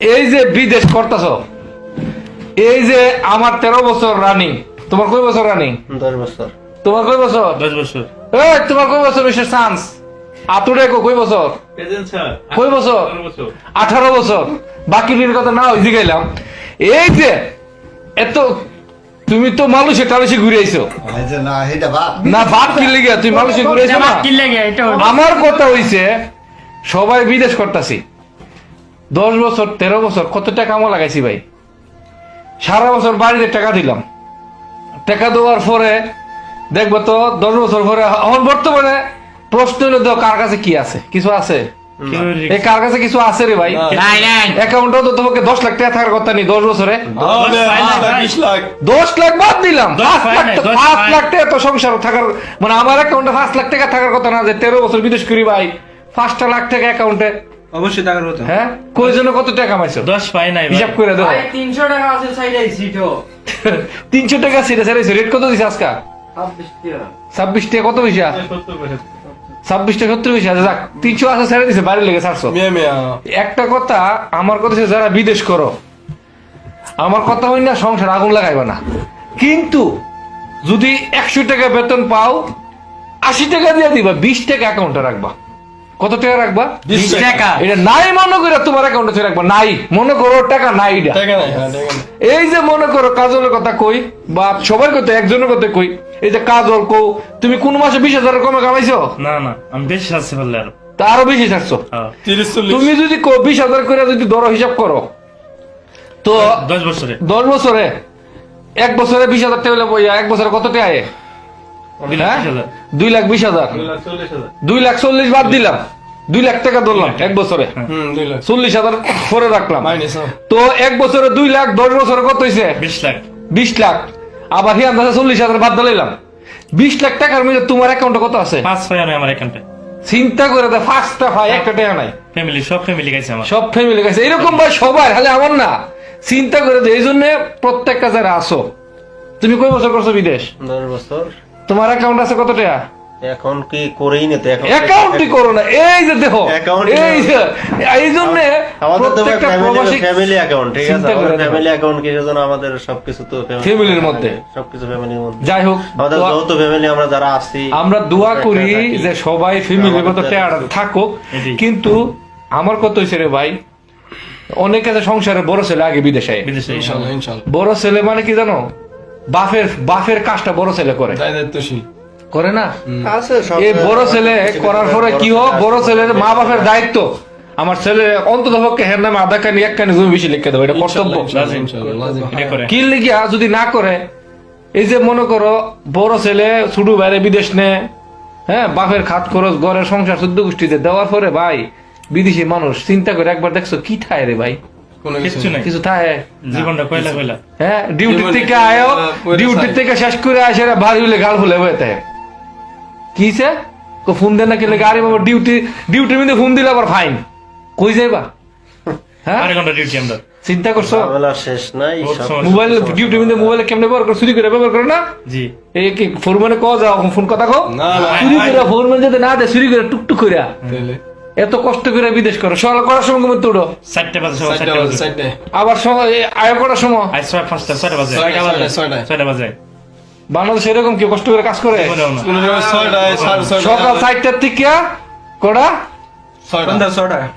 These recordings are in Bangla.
এই যে বিদেশ করতেছ এই যে আমার তেরো বছর রানিং তোমার কয় বছর রানিং দশ বছর। তোমার কয় বছর? দশ বছর। এই তোমার কয় বছর হয়েছে চান্স আতুরে কয় বছর? কয় বছর? আঠারো বছর। বাকি দিনের কথা না ওই গেলাম। এই যে এত তুমি তো মালুষে টালুষে ঘুরে আইছো। না এটা বাদ। না বাদ কি লেগে? তুই মালুষে ঘুরে আইছো না? কি লাগে? এটা আমার কথা হইছে সবাই বিদেশ করতেছি। দশ বছর তেরো বছর কত টাকা আমার লাগাইছি ভাই? সারা বছর বাড়িতে টাকা দিলাম। টাকা দেওয়ার পরে দেখব তো দশ বছর পরে এখন বর্তমানে প্রশ্ন হলো তো কার কাছে কি আছে? কিছু আছে? এই কার কাছে কিছু আছে রে ভাই? অ্যাকাউন্টও তো তোমাকে দশ লাখ টাকা থাকার কথা নেই দশ বছরে। দশ লাখ বাদ দিলাম। পাঁচ। লাখ টাকা তো সংসার থাকার মানে আমার অ্যাকাউন্টে পাঁচ লাখ টাকা থাকার কথা না যে তেরো বছর বিদেশ করি ভাই। পাঁচটা লাখ টাকা অ্যাকাউন্টে অবশ্যই টাকার কথা। হ্যাঁ? কই জন্য কত টাকা কামাইছো দশ পাই নাই হিসাব করে দাও। ভাই তিনশো টাকা আছে সাইডে সিটও তিনশো টাকা সেটা স্যার রেট কত দিছে আজকা? ছাব্বিশ টাকা ছাব্বিশ টাকা কত পয়সা? সত্তর আচ্ছা, যাক তিনশো আছে ছেড়ে দিছে বাড়ি লেগে চারশো মিয়া মিয়া। একটা কথা আমার কথা যারা বিদেশ করো আমার কথা হই না সংসার আগুন লাগাইবা না। কিন্তু যদি একশো টাকা বেতন পাও আশি টাকা দিয়ে দিবা বিশ টাকা অ্যাকাউন্টে রাখবা। কত টাকা রাখবা? বিশ টাকা। এটা নাই মনে করে তোমার অ্যাকাউন্টে রাখবা। নাই। মনে করো টাকা নাই এটা। টাকা নাই হ্যাঁ এই যে মনে করো কাজলের কথা কই বা সবার কথা একজনের কথা কই এই যে কাজল কও তুমি কোন মাসে বিশ হাজার কমে কামাইছো? না না আমি বেশি আসতে পারলে আরও। তা আরও বেশি থাকছো হ্যাঁ। তিরিশ চল্লিশ। তুমি যদি কো- বিশ হাজার করে যদি ধরো হিসাব করো তো দশ বছরে। দশ বছরে এক বছরে বিশ হাজার টাকা এক বছরে কত টাকা আয়? দুই লাখ হ্যাঁ? বিশ হাজার। দুই লাখ বিশ হাজার। দুই লাখ চল্লিশ বাদ দিলাম। দুই লাখ টাকা ধরলাম এক বছরে। হুম দুই লাখ। চল্লিশ হাজার করে রাখলাম। তো এক বছরে দুই লাখ দশ বছরে কত হয়েছে বিশ লাখ। বিশ লাখ। আবার হিয়ান দাসে চল্লিশ হাজার বাদ দিলাম। বিশ লাখ টাকার মধ্যে তোমার অ্যাকাউন্টে কত আছে? পাঁচ আমি আমার অ্যাকাউন্টে চিন্তা করে দে ফার্স্টটা হয় একটা টাকা নাই। ফ্যামিলি সব ফ্যামিলি গেছে আমার। সব ফ্যামিলি কাছে এরকম ভাই সবাই খালি আমার না। চিন্তা করে দে এই জন্য প্রত্যেকটা যারা আসো তুমি কয় বছর করছ বিদেশ? দশ বছর। তোমার অ্যাকাউন্ট আছে কত টাকা? এখন কি করেই নিতে এখন অ্যাকাউন্টই করো না এই যে দেখো এই যে এই জন্য আমাদের তো প্রত্যেকটা ফ্যামিলি ফ্যামিলি অ্যাকাউন্ট ঠিক আছে? আমাদের ফ্যামিলি অ্যাকাউন্ট কি জন্য আমাদের সবকিছু তো ফ্যামিলির মধ্যে। সবকিছু ফ্যামিলির মধ্যে। যাই হোক আমাদের যৌথ ফ্যামিলি আমরা যারা আছি আমরা দোয়া করি যে সবাই ফ্যামিলির মতো টেয়ার থাকুক। কিন্তু আমার কত হয়েছে রে ভাই? অনেক সংসারে বড় ছেলে আগে বিদেশে। বড় ছেলে মানে কি জানো? বাপের বাফের কাজটা বড় ছেলে করে। দায়িত্বশীল। করে না? এই বড় ছেলে করার পরে কি হোক বড় ছেলের মা বাপের দায়িত্ব। আমার ছেলে অন্তত পক্ষে হের নামে আধা কানি এক কানি জমি বেশি লিখে দেবো এটা কর্তব্য। কি লিখিয়া যদি না করে এই যে মনে করো বড় ছেলে ছুটু বাইরে বিদেশ নে হ্যাঁ বাপের খাত খরচ ঘরের সংসার শুদ্ধ গোষ্ঠীতে দেওয়ার পরে ভাই বিদেশি মানুষ চিন্তা করে একবার দেখছ কি ঠায় রে ভাই। কিছু কিচ্ছু নাই। কিছু ঠায় জীবনটা কয়লা কয়লা হ্যাঁ ডিউটি থেকে আয়ো ডিউটি থেকে শেষ করে আসে বাড়ি হলে গাল ফুলে বইতে। কিছে কো ফোন দেন না কেলে গাড়ি বাবা ডিউটি ডিউটির মধ্যে ফোন দিলে আবার ফাইন কই যাইবা? হ্যাঁ? আড়াই ঘণ্টা ডিউটি আমরা? চিন্তা করছ? শেষ নাই বহুত সব সমস্যা। মোবাইল ডিউটির মধ্যে মোবাইলে কেমনে ব্যবহার করে? চুরি করে ব্যবহার করে না? জি। এই কি ফোন মানে ক যাও ফোন কথা কো না না। চুরি করে ফোন মানে যদি না দেয় চুরি করে টুকটুক করে এত কষ্ট করে বিদেশ করো। সকাল করার সময় ঘুমে তুড়ো চারটে বাজে সকাল চারটে চারটে বাজে বাজে। আবার সময় আয় করার সময়? ছয় পাঁচটা ছয়টা বাজে। ছয়টা বাজে, ছয়টা বাজে। বাংলাদেশ এরকম কি কষ্ট করে কাজ করে? সকাল চারটার থেকে কটা?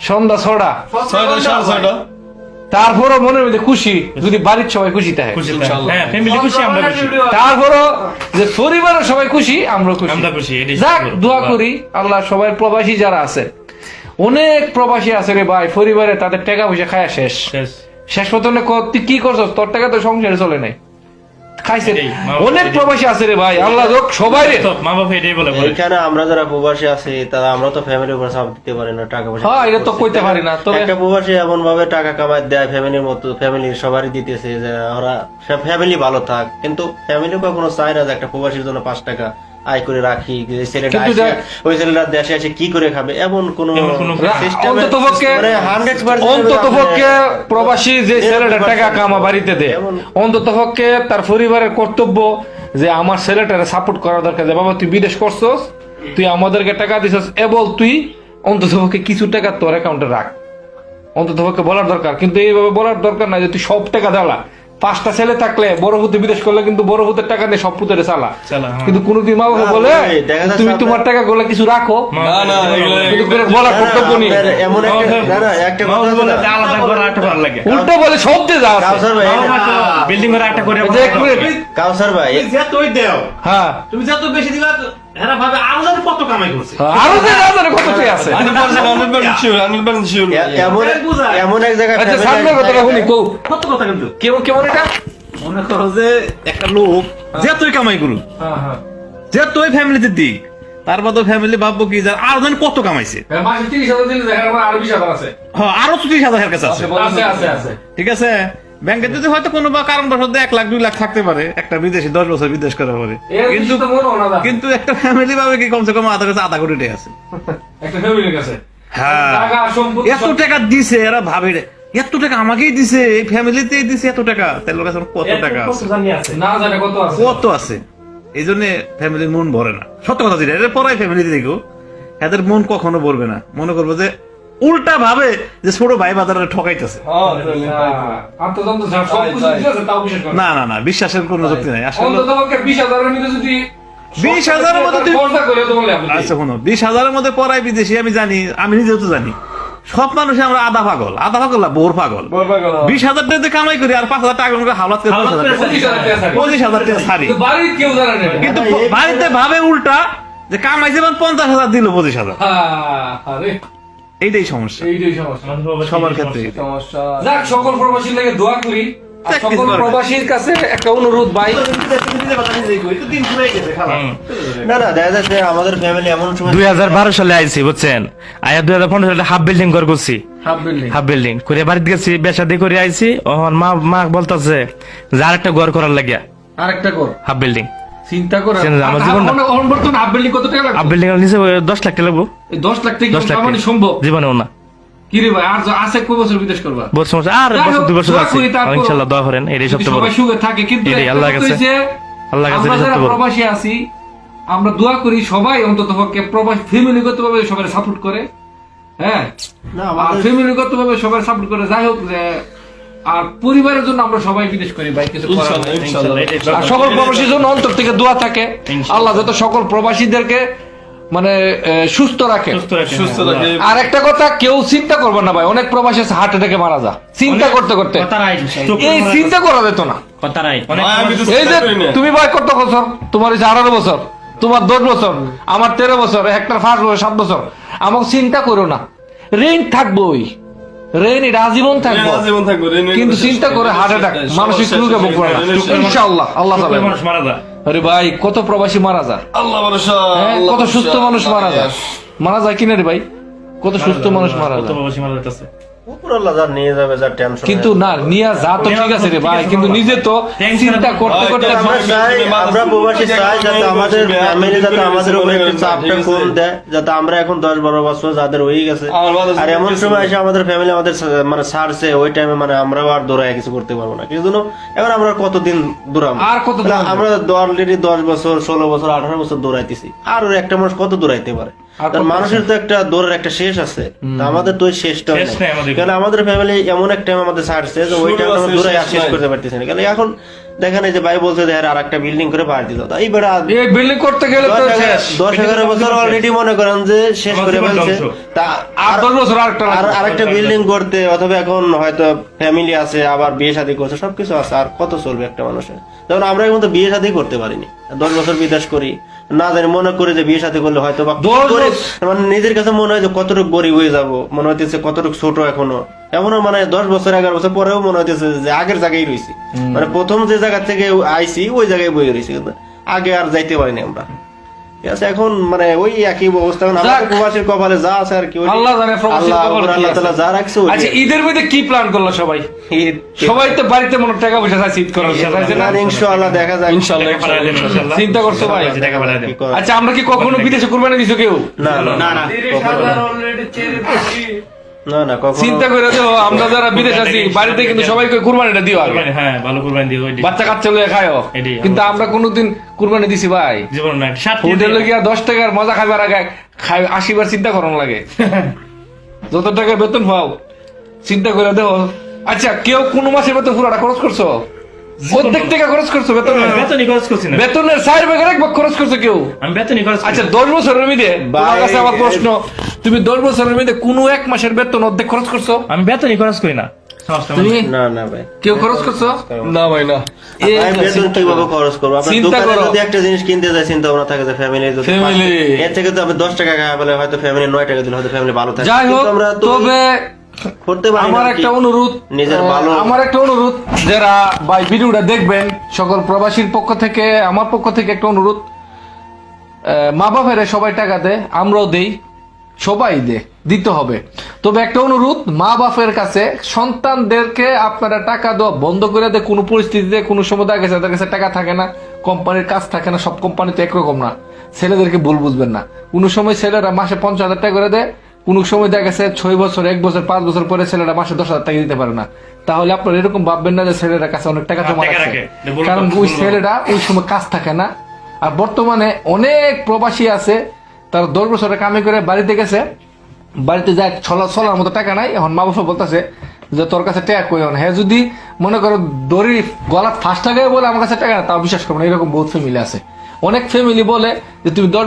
সন্ধ্যা ছটা তারপরও মনের মধ্যে খুশি যদি বাড়ির সবাই খুশি থাকে। খুশি থাকে। ইনশাআল্লাহ। হ্যাঁ ফ্যামিলি খুশি আমরা খুশি। তারপরও যে পরিবারের সবাই খুশি আমরা খুশি। আমরা খুশি এটাই যাক। দোয়া করি আল্লাহ সবাই প্রবাসী যারা আছে অনেক প্রবাসী আছে রে ভাই পরিবারে তাদের টাকা পয়সা খায়া শেষ। শেষ। পর্যন্ত তুই কি করছস? তোর টাকা তো সংসারে চলে নাই। খাইছে। এটাই, মা বাবা অনেক প্রবাসী আছে রে ভাই আল্লাহ যোগ সবাই রে। মা বাবা এটাই বলে বলে। এখানে আমরা যারা প্রবাসী আছি তারা আমরা তো ফ্যামিলির উপর চাপ দিতে পারি না টাকা পয়সা হ্যাঁ, এটা তো কইতে পারি না, তবে- একটা প্রবাসী এমন ভাবে টাকা কামাই দেয় ফ্যামিলির মতো ফ্যামিলির সবারই দিতেছে যে ওরা ফ্যামিলি ভালো থাক। কিন্তু ফ্যামিলি কখনো চায় না যে একটা প্রবাসীর জন্য পাঁচ টাকা আয় করে রাখি ছেলেটা ওই ছেলেটা দেশে এসে কি করে খাবে? এমন কোন মানে 100% অন্তত পক্ষে আপনি- প্রবাসী যে ছেলেটা টাকা কামা বাড়িতে দেয় অন্তত পক্ষে তার পরিবারের কর্তব্য যে আমার ছেলেটারে সাপোর্ট করা দরকার যে বাবা তুই বিদেশ করছস তুই আমাদেরকে টাকা দিছস এবল তুই অন্তত পক্ষে কিছু টাকা তোর অ্যাকাউন্টে রাখ। অন্তত পক্ষে বলার দরকার কিন্তু এইভাবে বলার দরকার নাই যে তুই সব টাকা দেওয়া পাঁচটা ছেলে থাকলে বড় হতে বিদেশ করলে কিন্তু বড় হতে টাকা দিয়ে সব পুতেরে চালা হ্যাঁ। কিন্তু কোনোদিন মা বাবা বলে তুমি তোমার টাকা গুলো কিছু রাখো না না না, কর্তব্য নেই এমন একটা। আলাদা করে ভালো লাগে উল্টো বলে সব দিয়ে। কাউসার ভাই বিল্ডিং করে একটা করে। কাউসার ভাই তুই দেও হ্যাঁ তুমি যত বেশি দিবা এরা ভাবে আরও কত কামাই করছে। আরও যে যাওয়া কত টাকা আছে? Hundred percent hundred percent sure hundred percent sure এ- এমন এমন এক জায়গায় আচ্ছা সামনে কথাটা শুনি কৌ কত কথা কিন্তু? কেমন কেমন এটা? মনে করো যে একটা লোক যে তুই কামাই করু হ্যাঁ হ্যাঁ। যে তুই ফ্যামিলিতে দিক তারপর তো ফ্যামিলি ভাববো কি আরও জানি কত কামাইছে? মাসে তিরিশ হাজার দিলে দেখেন আমার আরও বিশ হাজার আছে। হ্যাঁ আরও চল্লিশ হাজার কাছে আছে। আছে আছে আছে। ঠিক আছে? ব্যাংকে যদি হয়তো কোনো বা কারণ বশত এক লাখ দুই লাখ থাকতে পারে একটা বিদেশি দশ বছর বিদেশ করার পরে। কিন্তু কিন্তু একটা ফ্যামিলি ভাবে কি কমসে কম আধা কাছে আধা কোটি টাকা আছে? একটা ফ্যামিলির কাছে। হ্যাঁ। এত টাকা দিছে এরা ভাবে এত টাকা আমাকেই দিছে এই ফ্যামিলিতেই দিছে এত টাকা। তাহলে কত টাকা আছে? না জানে কত আছে। কত আছে? এই জন্য ফ্যামিলির মন ভরে না। সত্য কথা যেটা এর পরে ফ্যামিলিতে দেখো। এদের মন কখনো ভরবে না। মনে করব যে উল্টা ভাবে যে ছোট ভাই বাজারে ঠকাইতেছে। করে না। না না বিশ্বাসের কোনো যুক্তি নাই। আসলে অন্তত বিশ হাজারের মধ্যে যদি 20,000 এর মধ্যে তুই- খরচা করে তো বলে আচ্ছা শোনো বিশ হাজারের মধ্যে পড়াই বিদেশি আমি জানি আমি নিজেও তো জানি। সব মানুষ আমরা আধা পাগল। আধা পাগল না বোর পাগল। বিশ হাজার টাকা কামাই করি আর পাঁচ হাজার টাকা করে হাওলাত করে পঁচিশ হাজার টাকা- ছাড়ি। কিন্তু বাড়িতে ভাবে উল্টা যে কামাইছে মানে পঞ্চাশ হাজার দিল পঁচিশ হাজার। হ্যাঁ, আরে। এইটাই সমস্যা। এইটাই সমস্যা। সবার ক্ষেত্রে যাক সকল প্রবাসীর লাগে দোয়া করি। সকল প্রবাসীর কাছে একটা অনুরোধ ভাই। না না দেখা যাচ্ছে আমাদের ফ্যামিলি এমন সময় দুই হাজার বারো সালে আইছি বুঝছেন? আয়া দুই হাজার পনেরো সালে হাফ বিল্ডিং ঘর করছি। হাফ বিল্ডিং হাফ করে বাড়িতে গেছি বেসাদি করে আইছি। আমার মা মা বলতেছে যে আর একটা ঘর করার লাগিয়া। আরেকটা কর হাফ বিল্ডিং চিন্তা করে আমার জীবনটা- বর্তমানে হাফ কত টাকা লাগবে? বিল্ডিং নিচে ওই দশ লাখ টাকা লাগবো। এই লাখ টাকা দশ মানে সম্ভব? জীবনেও না। কি রে ভাই আর আছে কয় বছর বিদেশ করবা বহুত সমস্যা। আর বছর দুই বছর আছে। করি দোয়া করেন এটাই সবচেয়ে বড়। সুখে থাকে কিন্তু আল্লাহর কাছে- আল্লাহর কাছে আমরা সবচেয়ে বড়। প্রবাসী আছি আমরা দোয়া করি সবাই অন্তত পক্ষে প্রবাসী ভাবে সবাই সাপোর্ট করে। হ্যাঁ? না আর আমাদের ফ্যামিলিগত ভাবে সবাই সাপোর্ট করে। যাই হোক যে আর পরিবারের জন্য আমরা সবাই বিদেশ করি ভাই কিছু আর সকল প্রবাসীর জন্য অন্তর থেকে দোয়া থাকে। আল্লাহ যত সকল প্রবাসীদেরকে মানে সুস্থ রাখে। হ্যাঁ, থাকে আর একটা কথা কেউ চিন্তা করবে না ভাই। অনেক প্রবাসী আছে হার্ট অ্যাটাকে মারা যা চিন্তা করতে করতে। এই চিন্তা করা যেত না। এই যে। তুমি ভাই কত বছর তোমার হচ্ছে আঠারো বছর তোমার দশ বছর আমার তেরো বছর একটা পাঁচ বছর সাত বছর। আমাকে চিন্তা করো না। রেন্ট থাকবোই। রেন এটা আজীবন থাকব। আজীবন থাকব, কিন্তু চিন্তা করে হার্ট অ্যাটাক মানসিক রোগে ভোগ করে না। ইনশাআল্লাহ আল্লাহ তাআলা মানুষ মারা যায়। আরে ভাই কত প্রবাসী মারা যায়। আল্লাহ ভরসা হ্যাঁ, কত সুস্থ মানুষ মারা যায়। মারা যায় কিনা রে ভাই? কত সুস্থ মানুষ মারা কত যায়। প্রবাসী মারা উপর আল্লাহ যা নিয়ে যাবে যা টেনশন কিন্তু না নিয়ে যা তো ঠিক আছে রে ভাই কিন্তু নিজে তো চিন্তা করতে করতে আমরা চাই আমরা প্রবাসী চাই যাতে আমাদের ফ্যামিলি যাতে আমাদের উপরে একটু চাপটা কম দেয় যাতে আমরা এখন দশ বারো বছর যাদের হয়ে গেছে। আর এমন সময় এসে আমাদের ফ্যামিলি আমাদের মানে ছাড়ছে ওই টাইমে মানে আমরাও আর দৌড়ায় কিছু করতে পারব না। কিন্তু এবার আমরা কতদিন দৌড়াবো? আর কত আমরা অলরেডি দশ বছর ষোলো বছর আঠারো বছর দৌড়াইতেছি। আর ওর একটা মানুষ কত দৌড়াইতে পারে? আর মানুষের তো একটা দৌড়ের একটা শেষ আছে। আমাদের তো শেষটা শেষ নেই। আমাদের। কারণ আমাদের ফ্যামিলি এমন একটা টাইম আমাদের ছাড়ছে যে ওই টাইম আমরা শেষ করতে পারতেছি না। কারণ এখন দেখেন এই যে ভাই বলছে যে আর একটা বিল্ডিং করে পার দিল। এই বিল্ডিং করতে গেলে তো শেষ। দশ এগারো বছর অলরেডি মনে করেন যে শেষ করে ফেলছে। তা আর দশ বছর আরেকটা আর। আরেকটা বিল্ডিং করতে অথবা এখন হয়তো ফ্যামিলি আছে আবার বিয়ে শাদী করছে সবকিছু আছে। আর কত চলবে একটা মানুষের? যেমন আমরা এখন তো বিয়ে শাদী করতে পারিনি। দশ বছর বিদেশ করি। না জানি মনে করি যে বিয়ে সাথে করলে হয়তো বা মানে নিজের কাছে মনে হয় যে কতটুকু গরিব হয়ে যাব। মনে হইতেছে কতটুকু ছোট এখনও। এমনও মানে দশ বছর এগারো বছর পরেও মনে হইতেছে যে আগের জায়গায় রয়েছি মানে প্রথম যে জায়গা থেকে আইসি ওই জায়গায় বই রয়েছি কিন্তু আগে আর যাইতে পারিনি আমরা। ঠিক আছে এখন মানে ওই একই অবস্থা এখন আমাদের প্রবাসীর কপালে যা আছে আর কি আল্লাহ জানে প্রবাসীর আল্লাহ কপালে আল্লাহ আছে। তাআলা যা রাখছে আচ্ছা ঈদের মধ্যে কি প্ল্যান করল সবাই? সবাই তো বাড়িতে মনে টাকা পয়সা চাইছে ঈদ করার চাইছে না? ইনশাআল্লাহ দেখা যায় ইনশাল্লাহ। চিন্তা করছ ভাই? টাকা। আচ্ছা আমরা কি কখনো বিদেশে কুরবানি দিছো কেউ? না না না না। না না চিন্তা করে দেখো আমরা যারা বিদেশ আছি বাড়িতে কিন্তু সবাইকে কুরবানিটা দিও আগে। হ্যাঁ ভালো কুরবানি দিয়ে বাচ্চা কাচ্চা লয়ে খায়ও। কিন্তু আমরা কোনোদিন কুরবানি দিছি ভাই। জীবন না হোটেলে গিয়া দশ টাকার মজা খাবার আগে খাই আশি চিন্তা করানো লাগে। যত টাকা বেতন পাও চিন্তা করে দেখো। আচ্ছা কেউ কোন মাসের বেতন পুরোটা খরচ করছ? অর্ধেক টাকা খরচ করছ বেতন? বেতনই খরচ করছি না। বেতনের চার ভাগের এক ভাগ খরচ করছ কেউ? আমি বেতনই খরচ আচ্ছা দশ বছরের মধ্যে কাছে আমার প্রশ্ন। তুমি দশ বছরের মধ্যে কোনো এক মাসের বেতন অর্ধেক খরচ করছ? আমি বেতনই খরচ করি না। তুমি? না না ভাই। কেউ খরচ করছ? না ভাই না। এই ভাই, যে বেতন কীভাবে খরচ করব? আপনার চিন্তা দোকানে করো। যদি একটা জিনিস কিনতে যায় চিন্তা ভাবনা থাকে যে ফ্যামিলি যদি Family। পাঁচ- এর থেকে তো আমি দশ টাকা খাওয়া বলে হয়তো ফ্যামিলি নয় টাকা দিলে হয়তো ফ্যামিলি ভালো থাকে। যাই হোক কিন্তু আমরা তো তবে করতে পারি আমার একটা অনুরোধ নিজের ভালো আমার একটা অনুরোধ যারা ভাই ভিডিওটা দেখবেন সকল প্রবাসীর পক্ষ থেকে আমার পক্ষ থেকে একটা অনুরোধ। মা বাপেরা সবাই টাকা দেয় আমরাও দেই। সবাই দে দিতে হবে। তবে একটা অনুরোধ মা বাপের কাছে সন্তানদেরকে আপনারা টাকা দেওয়া বন্ধ করে দেয় কোনো পরিস্থিতিতে কোনো সময় দেখা গেছে তাদের কাছে টাকা থাকে না কোম্পানির কাজ থাকে না সব কোম্পানি তো একরকম না। ছেলেদেরকে ভুল বুঝবেন না। কোনো সময় ছেলেরা মাসে পঞ্চাশ হাজার টাকা করে দেয় কোনো সময় দেখা গেছে ছয় বছর এক বছর পাঁচ বছর পরে ছেলেরা মাসে দশ হাজার টাকা দিতে পারে না। তাহলে আপনার এরকম ভাববেন না যে ছেলেরা কাছে অনেক টাকা জমা টাকা রাখে। কারণ ওই ছেলেরা ওই সময় কাজ থাকে না। আর বর্তমানে অনেক প্রবাসী আছে তারা দশ বছরে কামে করে বাড়িতে গেছে। বাড়িতে যায়, ছলা ছলার মতো টাকা নাই। এখন মা বাবা বলতেছে যে, তোর কাছে টাকা কই? হ্যাঁ যদি মনে করো দড়ি গলা ফার্স্ট টাকায় বলে, আমার কাছে টাকা তাও বিশ্বাস করব না। এরকম বহুত ফ্যামিলি আছে। অনেক ফ্যামিলি বলে যে, তুমি দশ